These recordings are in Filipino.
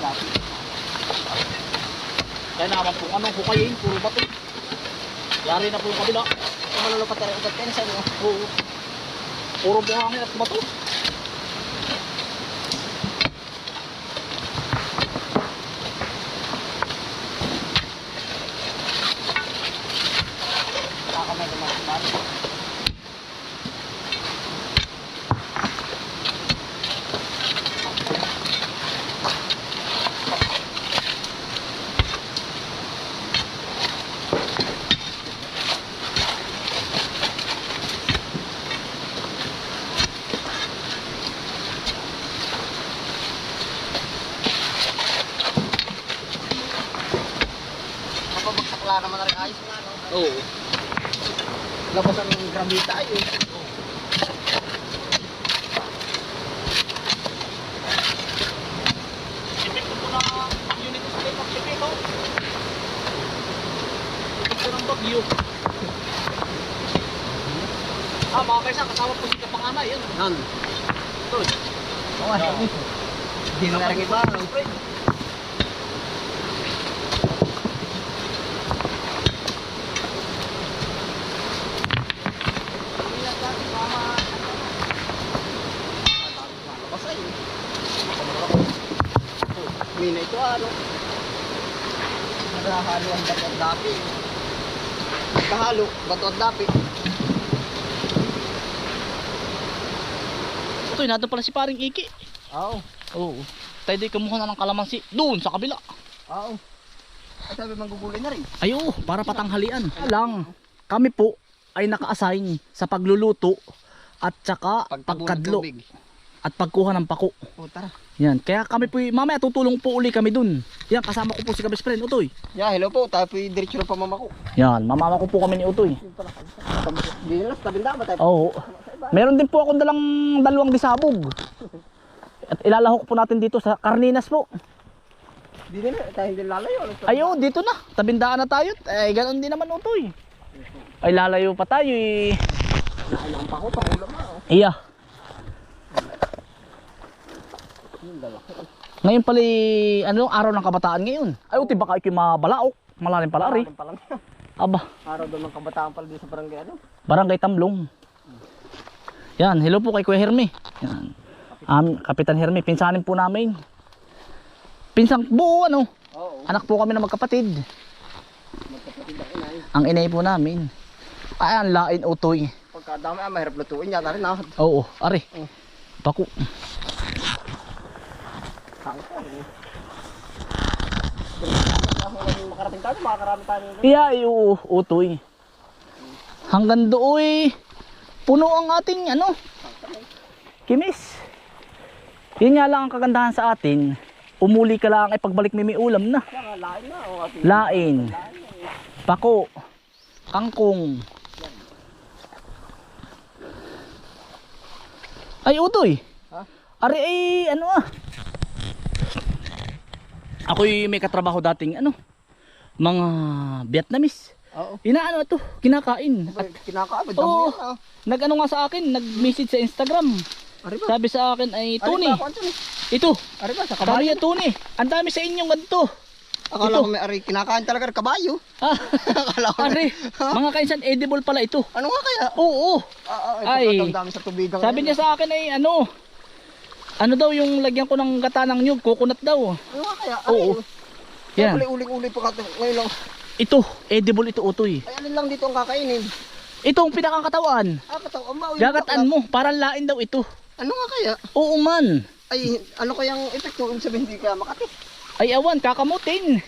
dati. Kaya naman kung anong hukayin, puro bato. Yari na po yung kabila. Kung malulupat na rin kayo sa inyo. Puro buhangin at bato. Kakamay naman si Mari. Kapabagsak naman na rin ayos nga, no? Oo. Labas ang gramita ay eh. Na bagyo. Ah, mga kaisa, kasama po si Kapangana, yan. Yan. Ito. Oo, No. Hindi na rin iba, no? Mina ito ano? Nagahalo ang bato at dapi. Kahalo, bato at dapi. Ito, nato pala si paring Iki. Oo. Oo. Tayo di kumuha na ng kalamansi. Doon, sa kabila. Oo. At sabi manggugulay na rin. Ay oo, para patanghalian. Lang, kami po ay naka-assign sa pagluluto at saka pagkadlo tubig. At pagkuha ng pako. O tara. Yan, kaya kami po, mamaya tutulong po uli kami dun. Yan, kasama ko po si Kabis Friend, Utoy. Yeah, hello po. Tayo po yung diretso ng pamama ko. Yan, mamama ko po kami ni Utoy. Hindi na, tabing dapat tayo. Oo. Meron din po akong dalang dalawang disabog. At ilalahok po natin dito sa Carninas po. Hindi na, tayo hindi lalayo. Ayo, dito na. Tabindaan na tayo. Eh, ganoon din naman Utoy. Ay, lalayo pa tayo eh. Kailangan pa ko, pangulam na. Oh. Iya. Yung Ngayon pala, ano, araw ng kabataan ngayon. Ay, uti, baka ikaw mabalaok. Malalim pala, ari. Aba, Araw daw ng kabataan pala dito sa barangay ano. barangay Tamlong. Yan, hello po kay Kuya Hermi. Yan. Um, Kapitan Hermi, pinsanin po namin. Pinsang buo, ano. Oo. Anak po kami na magkapatid. Magkapatid ang inay. Ang inay po namin. Ay, ang lain utoy. Pagkadami, ah, mahirap lutuin yata rin ah. Oo, ari. Oh. Baku. Saan ko? eh. Ako lang makarating tayo, makakarami tayo. Iya, iyo, utoy. Hanggang dooy, puno ang ating ano, kimis. Yun nga lang ang kagandahan sa atin. Umuli ka lang ay pagbalik may may ulam na. Lain na. Lain, pako, kangkong. Ay, utoy. Ha? Ari ay ano ah. Ako'y may katrabaho dating ano, mga Vietnamese. Oo. Inaano ito, kinakain. At Oo. damo yan ah. Nag-ano nga sa akin, nag-message sa Instagram. Ari ba? Sabi sa akin ay, Tony, ba? Ako, Anthony? ito. Ari ba? Sa Sabi kabayo? niya, Tony, ang dami sa inyong ganito. Akala ito. ko may ari, kinakain talaga ng kabayo. Ah, Akala ko Ari, mga kainsan, edible pala ito. Ano nga kaya? Oo, Ah, ah, Ay. ito, dami sa tubigan. sabi niya sa akin ay ano, ano daw yung lagyan ko ng gata ng nyug, coconut daw. Ano nga kaya? Oo. Yan. Yan, uling-uli pa ka ngayon lang. ito, edible ito, utoy. Ay, alin lang dito ang kakainin. Ito ang pinakakatawan. Ah, kataw, ama, Gagataan mo, parang lain daw ito. Ano nga kaya? Oo man. Ay, ano kayang epekto? Ibig sabihin, hindi kaya makati. Ay awan, kakamutin.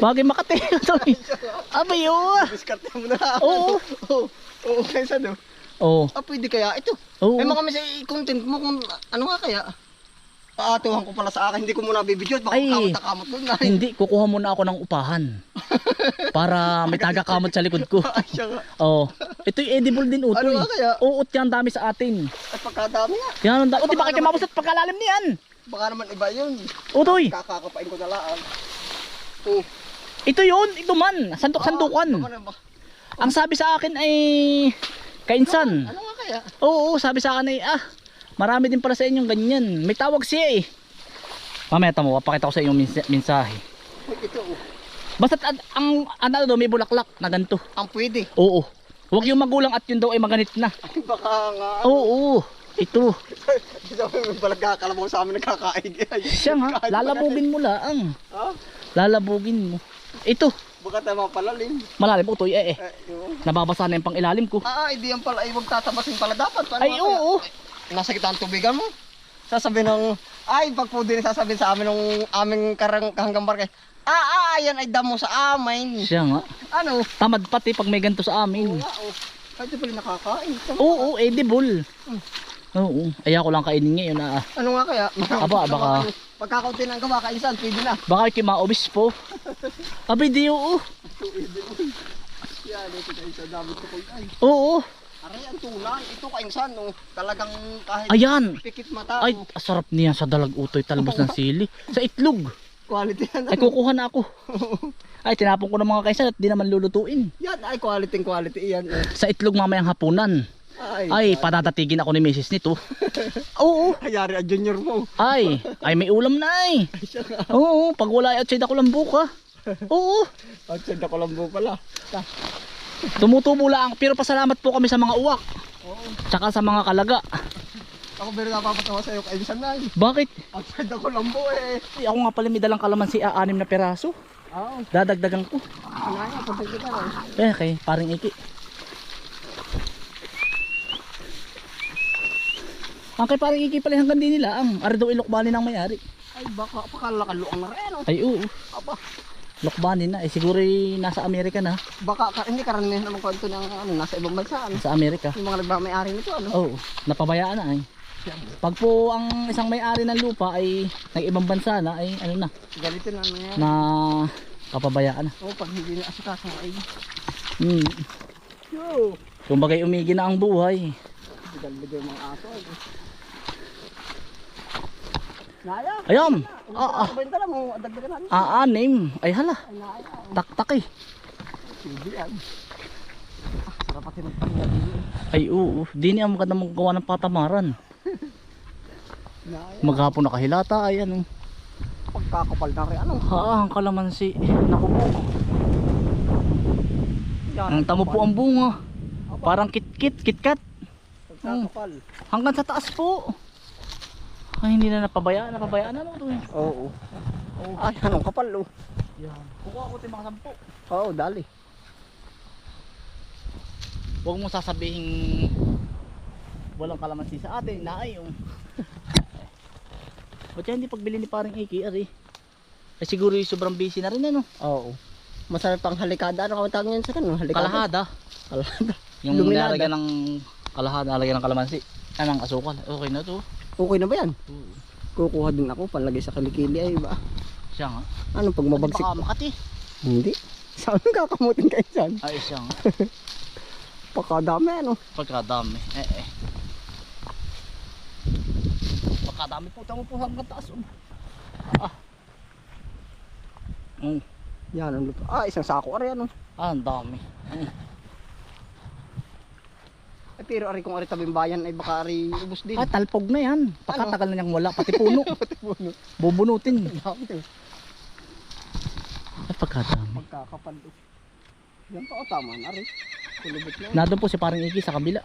Bagay makati. Abay, oo. Diskarte mo na. Oo. Oo. Oo, kaya sa no? Oo. Ah, pwede kaya ito. Oo. Ay, mga may content mo kung ano nga kaya? Paatuhan ko pala sa akin, hindi ko muna bibidyo. Baka Ay. kamot na kamot doon. Ay, Hindi, kukuha muna ako ng upahan. Para may tagakamot sa likod ko. Ay, siya nga. Oh, ito yung edible din utoy. Ano nga kaya? Uot yan dami sa atin. At pagkadami nga. Yan ang dami. O, di ba kayo mabusat pagkalalim niyan? Baka naman iba yun. Utoy, Kakakapain ko na lang. Oo. ito yun, ito man. Sandok-sandukan. Ba? Ang sabi sa akin ay kainsan. Ano nga kaya? Oo, sabi sa akin ay ah, marami din pala sa inyong ganyan. May tawag siya eh. Mamaya tamo, papakita ko sa inyong mins- mensahe. Ay, ito oh. Basta ang, ang ano daw, may bulaklak na ganito. Ang pwede. Oo. Huwag yung magulang at yun daw ay maganit na. Ay, baka nga. Oo. Ito. Sabi mo pala kakalabaw sa amin nagkakaig. Ay, Siya nga, lalabugin mo lang. Ha? Lalabugin mo. Ito. Baka tayo mapalalim. Malalim utoy eh eh. Eh. Nababasa na yung pang ilalim ko. Ah, hindi yan pala. Ay, huwag tatabasin pala dapat. Paano Ay kaya? oo. Nasa kita ang tubigan mo. Sasabihin ng, ay, pag po din sasabihin sa amin ng aming karang hanggang barkay. Ah, ah, yan ay damo sa amin. Siya nga. Ano? Tamad pati pag may ganito sa Oo amin. oh. Ay, di pala nakakain. Tama. Oo, edible. Hmm. Oo. Ayaw ko lang kainin ngayon ah. Ano nga kaya? Aba, baka- Pagkakaunti ng gawa, kainsan, pwede na. Baka kayo maubis po. Abi di oo. Yan, ito kainsan, dami ko kung ay. Oo. Aray, ang tunay. Ito kainsan, no. Talagang kahit Ayan. pikit mata. Ay, oh. sarap niya sa dalag utoy talbos ng sili. Sa itlog. Quality yan. Ay, kukuha na ako. Ay, tinapon ko ng mga kaysan at di naman lulutuin. Yan, ay quality quality yan. eh. Sa itlog mamayang hapunan. Ay, Ay, patatatigin ako ni misis nito. Oo. Hayari ang junior mo. Ay, ay may ulam na ay. Nga. Oo, pag wala ay outside ako lang buka. Oo. Outside ako lang po pala. Tumutubo lang. Pero pasalamat po kami sa mga uwak. Oo. Tsaka sa mga kalaga. Ako pero napapatawa sa'yo kainsan na. eh. Bakit? Outside ako lang po eh. Ay, ako nga pala may dalang kalamansi ah, anim na peraso. Oo. Dadagdagan ko. Anaya, pagdag kita rin. Eh, kay paring iki. Ang kay paring iki pala hanggang din nila ang ari daw ilokbani ng may-ari. Ay, baka pakalakaluang na rin. oh. Ay oo, Aba, lokbani na. Eh siguro ay nasa Amerika na. baka ka, hindi karamihan naman kwento ng ano, nasa ibang bansa. Ano. Sa Amerika. Yung mga nagmamayari nito, ano. Oo, napabayaan na ay. Pag po ang isang may-ari ng lupa ay nag-ibang bansa na ay ano na, Ganito na nangyayari. na kapabayaan na. Oo, pag hindi na asikaso ay. Hmm. Yo! Kumbagay umigi na ang buhay. Bigal-bigal yung mga aso. Ay. Ano Ah, ah. Dagdagan natin. Aanim. Ay hala. Taktak eh. Ah. Ay oo. Di niya maganda magawa ng patamaran. Maghapon nakahilata ay ano. Pagkakapal na rin. Ano? Ha, ang kalamansi. Naku po. Ang tamo po ang bunga. Parang kitkit, kitkat. Pagkakapal. Hanggang sa taas po. Ay, hindi na napabayaan. Napabayaan na mo ito eh. Oo. Ay, anong kapal oh. Yan. Kukuha ko ito mga sampo. Oo, dali. Huwag mo sasabihin walang kalamansi sa atin. Naay yung. Ba't yan hindi pagbili ni parang Iki, ari? Ay siguro yung sobrang busy na rin ano. Oo. Masarap pang halikada. Ano kawag tawag niyan sa kanon? Halikada. Kalahada. Kalahada. Yung Luminada. nilalagyan ng kalahada, nalagyan ng kalamansi. Anong asukal. Okay na to. Okay na ba yan? Kukuha din ako. Panlagay sa kilikili ay ba? Siya nga. Ano pag mabagsik? Baka makati. Hindi. Saan kakamutin kayo dyan? Ay siya nga. Pakadami ano. Pagkadami. Eh eh. Pagkadami po. Tama po hanggang taas. oh. Ah. Mm. Yan ang lupa. Ah, isang sako. Ari ano. Ah, ang dami. Mm. Eh, pero ari kung ari tabing bayan ay baka ari ubos din. Ah, talpog na yan. Pakatagal na niyang wala. Pati puno. Pati puno. Bubunutin. Ay, pagkadami. Magkakapal do. Yan pa o tama na ari. Kulubot na. Nandun po si parang Iki sa kabila.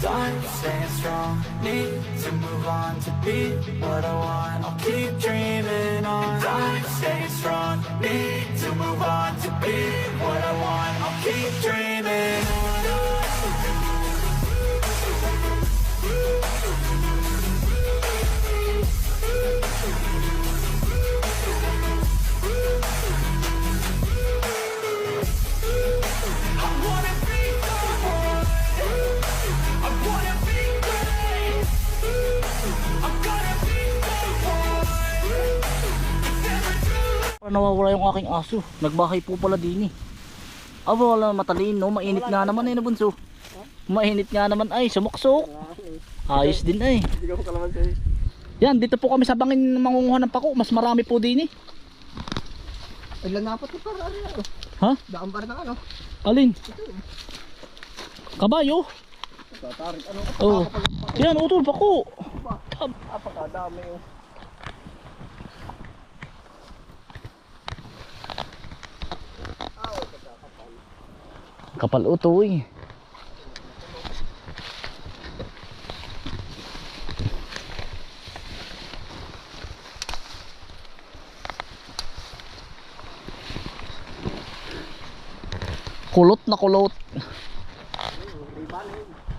Done staying strong, need to move on to be what I want. I'll keep dreaming on. Done staying strong, need to move on to be what I want. I'll keep dreaming Nawawala yung aking aso. Nagbahay po pala din eh. Aba, wala matalino. Mainit nga naman eh, nabunso. Mainit nga naman ay, sumaksok. Ayos din ay. Yan, dito po kami sa bangin mangunguha ng pako. Mas marami po din eh. Ilan na po ito para ano? Ha? Daan ba na ano? Alin? Kabayo? Tatarik ano? Oo. Yan, utol pako. Apakadami yung. Kapal utoy. Kulot na kulot.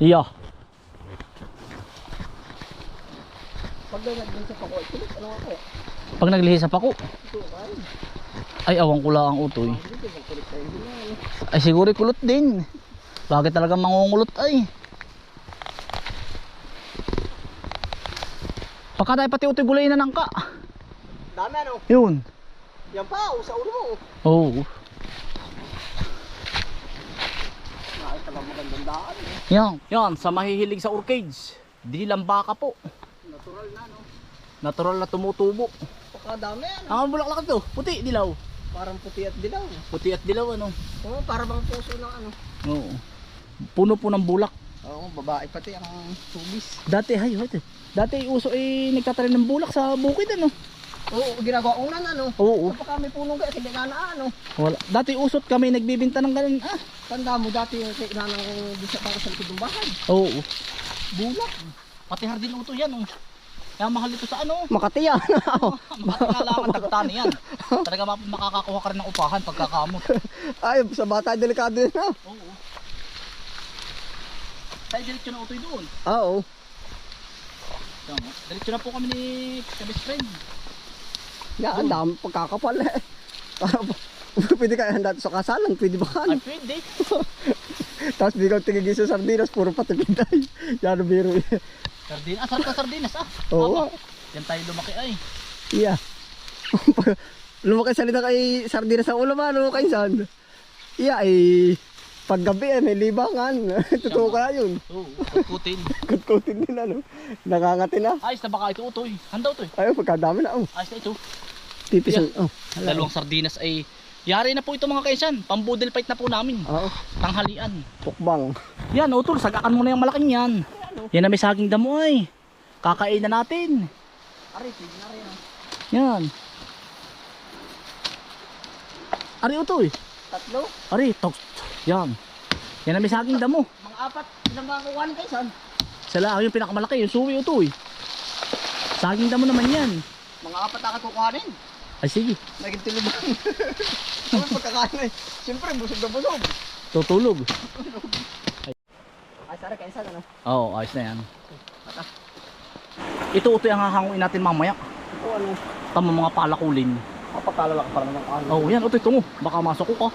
Iya. Pag nagdun sa pako, ito ano ako? Pag naglihis sa pako. Ay, awang kula ang utoy. Ay, siguro kulot din. Bakit talaga mangungulot ay? Pagka tayo pati utoy gulay na nangka. Dami ano? Yun. Yan pa, oh, sa ulo mo. Oo. Oh. Yan. Yan, sa mahihilig sa orchids. Dilang baka po. Natural na no? Natural na tumutubo. Pagkadami ano? Ang bulaklak to, puti, dilaw. Parang puti at dilaw. Puti at dilaw ano. Oo, para bang puso ng ano. Oo. Puno po ng bulak. Oo, babae pati ang tubis. Dati, ay, ay, dati uso eh nagtatanim ng bulak sa bukid ano. Oo, ginagawa unan ano. Oo. Kapag kami punong kaya, hindi na ano. Wala. Dati usot kami nagbibinta ng ganun. Ah, Tanda mo dati yung kailangan ng di sa para sa likod ng bahay. oo. Bulak. Pati hardin uto yan oh. Kaya mahal ito sa ano. Makati yan. Makakailangan tagtani yan. Talaga makakakuha ka rin ng upahan pagkakamot. Ay, sa bata delikado yun ha. Oo. Tayo diretso na utoy doon. Oo. Tama. Diretso na po kami ni sa best friend. Yan, ang dami pagkakapal eh. Pwede kaya handa sa kasalan, pwede ba Ay, ano? pwede. Tapos biglang tingin sa sardinas, puro patipintay. Yan ang biro. Sardinas. Ah, sarap ka sardinas ah. Oo. Yan tayo lumaki ay. Yeah. Lumaki salita kay sardinas sa ulo man, ano kaysan? Yeah, ay paggabi eh, may libangan. Totoo ka yun. Oo, kutin. Kutkutin din ano. Nakangati na. Ayos na baka ito utoy. Handa utoy. Ayun, pagkadami na. Oh, Ayos na ito. tipis. Yeah. Oh, Dalawang sardinas ay Yari na po ito mga kaisan. Pambudel fight na po namin. Oo, Tanghalian. pukbang. Yan, utol, sagakan mo na yung malaking yan. Yan na may saging damo ay. Kakain na natin. Ari, pwede na rin. Yan. Ari utoy. Tatlo. Ari, toks. Yan. Yan na may saging damo. Mga apat. Ilang mga kukuha ni kaysan? Sala yung pinakamalaki, yung suwi utoy. Saging damo naman yan. Mga apat na kukuhanin. Ay sige, Naging tuluban. Ano pagkakain eh. Siyempre, busog na busog. tutulog. Ay, sorry, kaysan ano. Oo, ayos na yan. Ito utoy ang hahanguin natin mamaya. Ito ano. Tama mga palakulin. Kapagkalala ka parang ng ano. Oo, yan utoy tungo. Baka masok ko ka.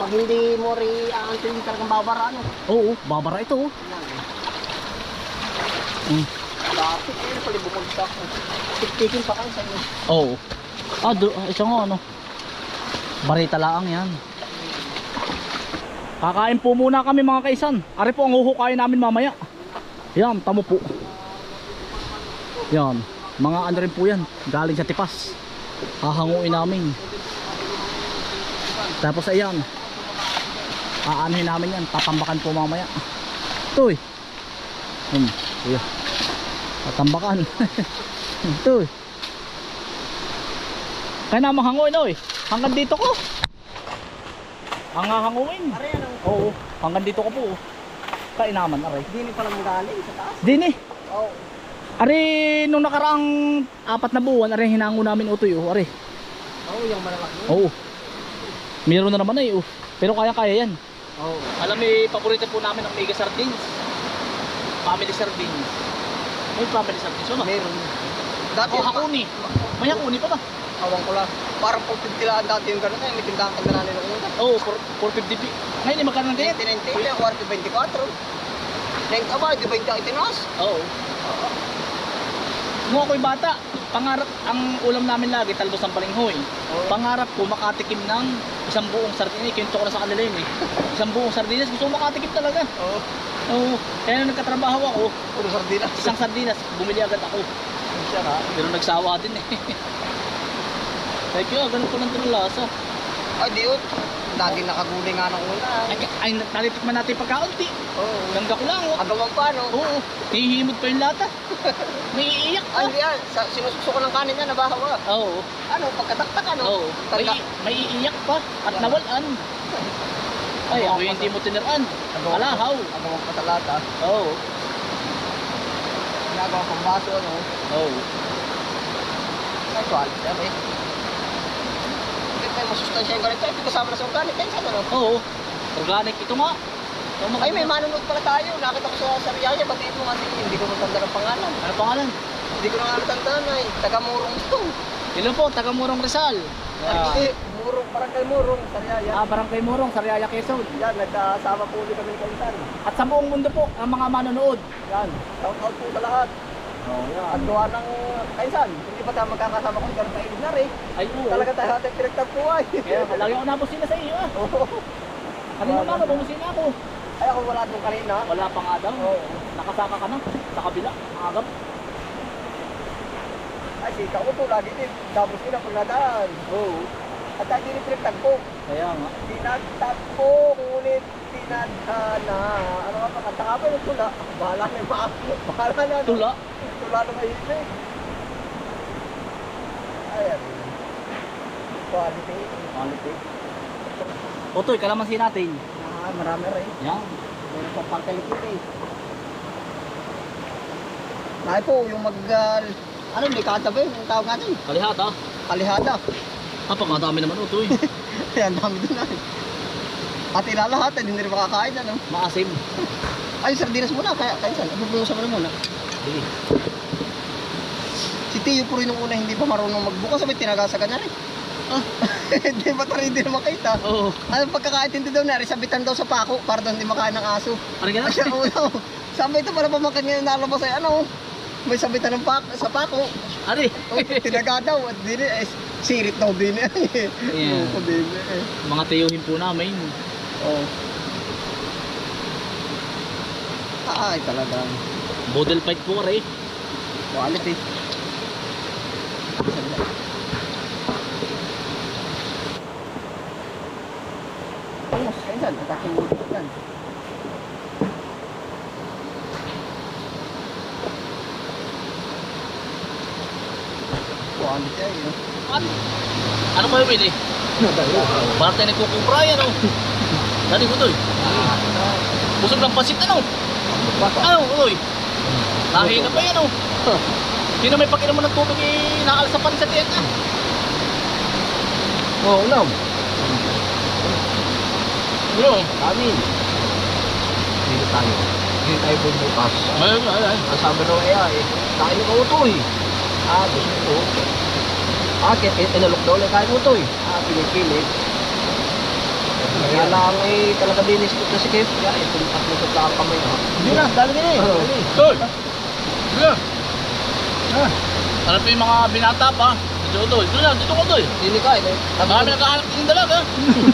Pag hindi mo rin aantin talagang babara ano. Oo, babara ito. oh. Mm. Dati, eh, palibukod sa ako. Tiktikin pa kayo sa inyo. Oo. Ah, do, ah, isa nga ano. Barita laang yan. Kakain po muna kami mga kaisan. Ari po ang huhukayin namin mamaya. Yan, tamo po. Yan. Mga ano rin po yan. Galing sa tipas. Hahanguin namin. Tapos ayan. Aanuhin namin yan. Tatambakan po mamaya. Ito eh. Hmm, kuya. Tatambakan. Ito eh. Kaya na mahanguin oy. Hanggang dito ko. Ang hahanguin. Pare ano. Oo, hanggang dito ko po. Kain naman, aray. Hindi ni pala mo galing sa taas. Din eh. Oo. Ari, nung nakaraang apat na buwan, ari hinango namin utoy, oh, ari. Oo, yung malalaki. Oo. Meron na naman ay, oh. Pero kaya-kaya yan. Oo. Alam may paborito po namin ang mega sardines. Family sardines. May family sardines, ano? Meron. Dati, Oh, hakuni. May hakuni pa ba? Awang ko lang. Parang 450 lang dati yung gano'n eh. May tindahan ka na nila kung Oo, oh, 450 pi. Ngayon, magkano na din? 1990 yung 424. Neng aba, di ba yung itinaas? Oo. nung ako'y bata, pangarap, ang ulam namin lagi, talbos ng balinghoy. Pangarap ko, makatikim ng isang buong sardinas. Kinto ko na sa kanila yun eh. Isang buong sardinas, gusto ko makatikim talaga. Oo. Oo. Kaya nung nagkatrabaho ako, Puro sardinas. isang sardinas, bumili agad ako. Siya ka. Pero nagsawa din eh. Kaya kaya, ganun po ng lasa. Ay, di yun. Lagi nakagulay nga ng una. Ay, ay nalitikman natin pagkaunti. Oo. Ganda ko lang. Oh. Agawan pa, no? Oo. Hihimod pa yung lata. Naiiyak Ay, pa. hindi yan. Sa, sinususo ko ng kanin niya, nabahawa. Oo. Ano, pagkataktak, ano? Oo. May, Tanda. may iiyak pa at nawalan. Ay, ako yung hindi mo tiniraan. Kalahaw. Agawan pa sa lata. Oo. Ginagawa pang baso, ano? Oo. Ay, tuwal. Yan, eh. Hindi tayo masustansya yung ganito. Ito kasama na sa organic. Kaya saan, ano? Oo. Organic ito nga. Ito, mga- Ay, may manunod pala tayo. Nakita ko sa Sariaya. Batiin mo kasi hindi ko matanda ng pangalan. Ano pangalan? Hindi ko na nga matandaan ay. Taga-murong ito. Hello po, taga Murong Rizal. Ay, hindi. Murong, parang kay Murong, Sariaya. Ah, Barangay Murong, Sariaya, Quezon. Yan, nagkasama po ulit kami ni Kaintan. At sa buong mundo po, ang mga manonood. Yan, shout out po sa lahat. Oo, At gawa ng Kainsan. Hindi pa tayo magkakasama kung ganun kainit na rin. Ay, oo. Talaga tayo ating pinagtagpuan. Kaya lagi ako nabusina sa iyo ah. Oo. Kanina umaga, bumusina ako. Ay, ako wala doon kanina. Wala pa nga daw. Oo. Nakasaka ka na sa kabila, agap. Ay, si Ikaw po, lagi din. Tapos sila pag nadaan. Oo. At tayo din pinagtagpo. Kaya nga. Pinagtagpo, ngunit tinadhana. Ano nga pa, kanta ka pa yung tula. Bahala na yung mga. Bahala na. Tula. Tula na mahimik. Ayan. Quality. Quality. Otoy, kalamansi natin. Ah, marami rin. Yan. Meron pa pangkalikit eh. Ay po, yung mag... Uh, ano, likata ba yun? Ang tawag natin? Kalihat ah. Kalihada. Ah, pagkadami naman Otoy. Kaya ang dami doon ay. At ilalahat, hindi rin makakain ano. Maasim. Ay, sardinas muna, kaya kaya saan? Bubulusan mo na muna. Sige. Tio po rin nung una hindi pa marunong magbukas, sabay tinagasagan na rin. Ah. Hindi ba tayo hindi na makita? Oo. Ano pagkakaintindi daw na, sabitan daw sa pako para daw hindi makain ng aso. Ano Ay, siya ganun? ulo. Sabi ito para pamangkin niya nalabas ay ano, may sabitan ng pak sa pako. Ari. O, tinaga daw at din eh, sirit daw din eh. Yeah. Oo, din eh. Mga tiyuhin po namin. Oh. Ay, talagang Model fight po rin. quality. Vamos, kailan? Atakin mo yan. No? Ano? Ano kayo pwede? Bakit tayo nagkukupra yan oh. Dali ko Otoy. Busog ng pasit ano? Ano Otoy? Lahi na pa yan oh. Sino may pakinom mo ng tubig eh, naalasapan sa tiyan ah. Oo, no. Ano? Amin. Dito tayo. Dito tayo bumukas. Ay, ay, ay. Ang sabi ng AI, kain mo ito eh. Ah, gusto ko. Ah, kaya inalok daw lang mo ito eh. Ah, pinipilit. Kaya lang eh, talaga dinis ko na si Kev. Kaya ito, tatlo sa tsaka kamay ha. Hindi na, dali ka na eh. Otoy! Sige na. Ah. Ano pa yung mga binata pa? Dito Otoy, dito na, dito ko Otoy. Dini kain eh. Kami Sabi ko, nagkahanap ng dalaga.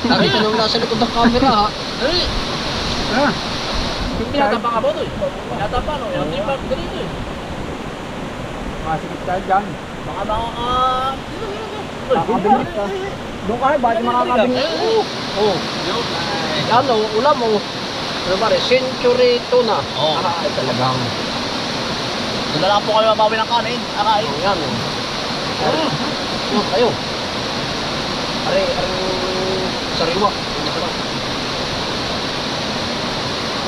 nakita nung nasa likod ng camera ha. Dali. Ah. Binata pa ka ba Otoy? Binata pa no? Yung team pa ganito eh. Masikip tayo dyan. Baka makaka... Dito, dito, dito. Otoy, Makakabingit ka. Doon ka, bakit makakabingit? Oo. Oo. Yun. Yan o, ulam mo. Ano ba rin? Century tuna. Oo. Ah, ay talagang. Na lang po kayo mabawi ng kanin. Akain. Oh, yan o. Mm. Oh, kayo. Are, are, sariwa.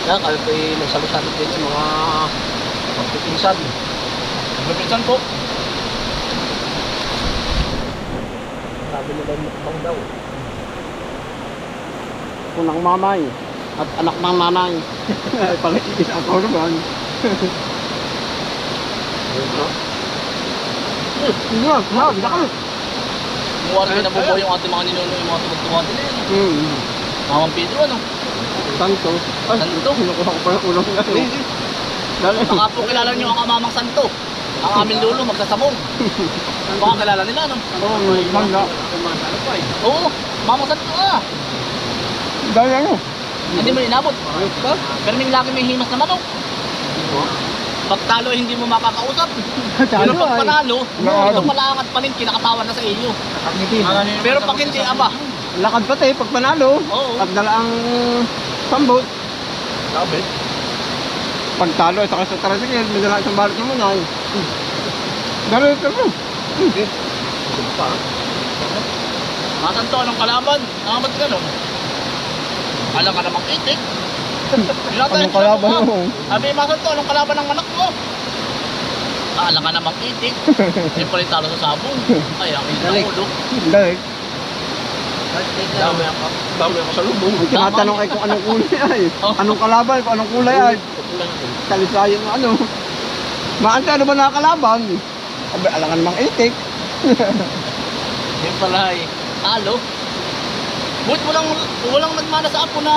Yan, kayo po nagsabi-sabi din sa mga magpipinsan. Magpipinsan po. Sabi nila yung mukbang daw. Unang mamay at anak ng nanay. Ay, pangit ako naman. Hindi na, hindi na, hindi na. Nabubuhay yung ating mga ninuno, yung mga tugod-tugod nila. yan. Hmm. Mamang Pedro, ano? Santo. Ay, Santo? Kinukuha ko pa yung ulam na. Dali. Baka po kilala nyo ang amamang santo. Ang aming lulo magsasabong. Baka kilala nila, no? Oo, may bangga. Oo, mamasan ko ah. Dahil ano? Hindi mo inabot. Pero may lagi may himas na manok. Pag talo hindi mo makakausap. Pero pag panalo, ito palangat pa rin, kinakatawan na sa iyo. Pero pag hindi, aba. Lakad pati pag panalo. Oo. At dala ang sambot. Sabi? Pag talo, ito sa tricycle, may dala isang balot naman ay. Dalo ito mo. Masan to, anong kalaban? Ah, ba't ganun? Alam ka namang itik. Anong kalaban mo? Sabi, masan to, anong kalaban ng anak mo? Ah, alam ka namang itik. Hindi pala yung talo sa sabon. Ay, ang ina Dalik. ulo. Dahil, Dami ako. Dami ako sa lubong. ang tinatanong ay kung anong kulay ay. Oh. Anong kalaban, kung anong kulay ay. Kalisayan mo ano. Maante ano ba nakakalaban? Abi, alangan mang itik. Yung pala ay talo. Bu't walang, walang nagmana sa apo na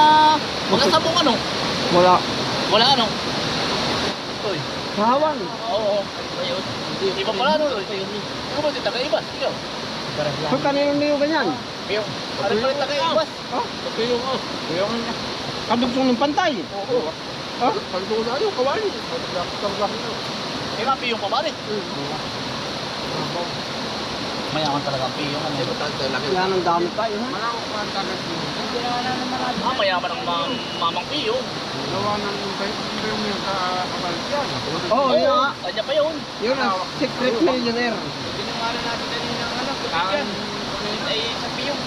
walang sabong ano. Wala. Wala ano. Uy, Kahawan. oo. Ayun. Iba pala ano. Ikaw ba kita kaiba? Ikaw. So kanino niyo ganyan? Ikaw. Ano pala kita kaiba? Oh, Kapilong ako. kadugsong ng pantay. Oo. Oh, Pagdugo na yung kawali. Eh, nga piyong pa ba rin? Mayaman talaga ang piyong. Ano? yan ang dami tayo. ha? Ah, mayaman ang mam mamang piyong. Oo, oh, yun nga. Kanya pa yun. Yun ang secret millionaire. Ay, sa piyong.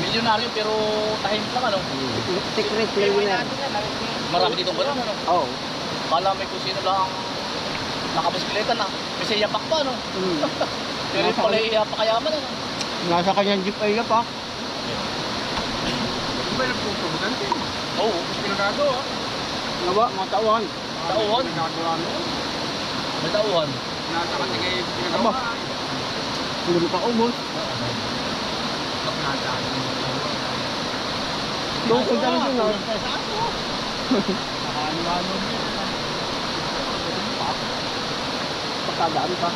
Milyonaryo pero tahimik lang ano. Secret millionaire. Marami dito ganun ano. Oo. Kala may kung sino lang nakabisikleta na. Kasi yapak pa ano. Mm. Pero yung pala iyapak kayaman ano. Nasa kanyang jeep ay pa. Oo. Nawa, mga tauhan. Tauhan. May tauhan. Aba. Hindi mo pa ubos. Doon ko dyan din. oh. Pagkadaan pa.